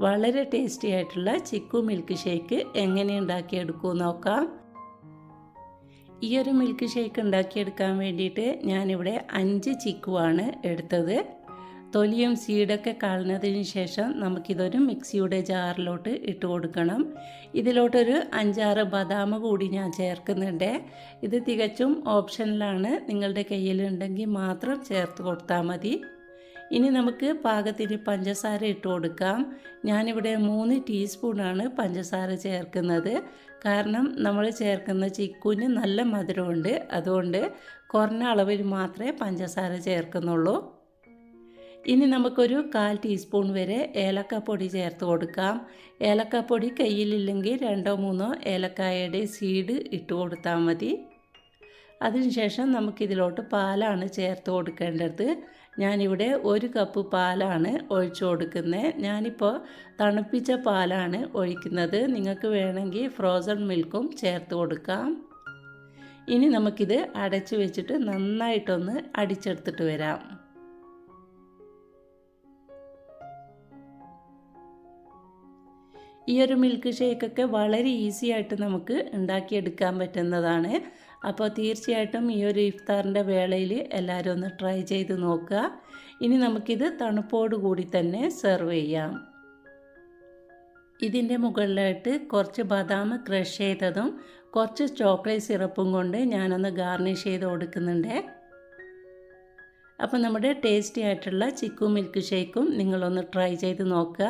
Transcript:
വളരെ ടേസ്റ്റി ആയിട്ടുള്ള chikoo milk shake എങ്ങനെ ഉണ്ടാക്കിയെടുക്കുമെന്ന് നോക്കാം. ഈ ഒരു മിൽക്ക് ഷേക്ക് ഉണ്ടാക്കിയെടുക്കാൻ വേണ്ടിയിട്ട് ഞാനിവിടെ അഞ്ച് ചിക്കുവാണ് എടുത്തത്. തൊലിയും സീഡൊക്കെ കളഞ്ഞതിന് ശേഷം നമുക്കിതൊരു മിക്സിയുടെ ജാറിലോട്ട് ഇട്ട് കൊടുക്കണം. ഇതിലോട്ടൊരു അഞ്ചാറ് ബദാം കൂടി ഞാൻ ചേർക്കുന്നുണ്ട്. ഇത് തികച്ചും ഓപ്ഷനിലാണ് നിങ്ങളുടെ കയ്യിലുണ്ടെങ്കിൽ മാത്രം ചേർത്ത് കൊടുത്താൽ മതി. ഇനി നമുക്ക് പാകത്തിന് പഞ്ചസാര ഇട്ട് കൊടുക്കാം. ഞാനിവിടെ മൂന്ന് ടീസ്പൂണാണ് പഞ്ചസാര ചേർക്കുന്നത്. കാരണം നമ്മൾ ചേർക്കുന്ന ചിക്കുന് നല്ല മധുരമുണ്ട്. അതുകൊണ്ട് കുറഞ്ഞ അളവിൽ മാത്രമേ പഞ്ചസാര ചേർക്കുന്നുള്ളൂ. ഇനി നമുക്കൊരു കാൽ ടീസ്പൂൺ വരെ ഏലക്കപ്പൊടി ചേർത്ത് കൊടുക്കാം. ഏലക്കപ്പൊടി കയ്യിലില്ലെങ്കിൽ രണ്ടോ മൂന്നോ ഏലക്കായയുടെ സീഡ് ഇട്ട് കൊടുത്താൽ മതി. അതിനുശേഷം നമുക്കിതിലോട്ട് പാലാണ് ചേർത്ത് കൊടുക്കേണ്ടത്. ഞാനിവിടെ ഒരു കപ്പ് പാലാണ് ഒഴിച്ചു കൊടുക്കുന്നത് ഞാനിപ്പോൾ തണുപ്പിച്ച പാലാണ് ഒഴിക്കുന്നത്. നിങ്ങൾക്ക് വേണമെങ്കിൽ ഫ്രോസൺ മിൽക്കും ചേർത്ത് കൊടുക്കാം. ഇനി നമുക്കിത് അടച്ചു വെച്ചിട്ട് നന്നായിട്ടൊന്ന് അടിച്ചെടുത്തിട്ട് വരാം. ഈ ഒരു മിൽക്ക് ഷേക്കൊക്കെ വളരെ ഈസി ആയിട്ട് നമുക്ക് ഉണ്ടാക്കിയെടുക്കാൻ പറ്റുന്നതാണ്. അപ്പോൾ തീർച്ചയായിട്ടും ഈ ഒരു ഇഫ്താറിന്റെ വേളയിൽ എല്ലാവരും ഒന്ന് ട്രൈ ചെയ്ത് നോക്കുക. ഇനി നമുക്കിത് തണുപ്പോട് കൂടി തന്നെ സെർവ് ചെയ്യാം. ഇതിന്റെ മുകളിലായിട്ട് കുറച്ച് ബദാം ക്രഷ് ചെയ്തതും കുറച്ച് ചോക്ലേറ്റ് സിറപ്പും കൊണ്ട് ഞാനൊന്ന് ഗാർണിഷ് ചെയ്ത് കൊടുക്കുന്നുണ്ട്. അപ്പോൾ നമ്മുടെ ടേസ്റ്റി ആയിട്ടുള്ള ചിക്കു മിൽക്ക് ഷേക്കും നിങ്ങളൊന്ന് ട്രൈ ചെയ്ത് നോക്കുക.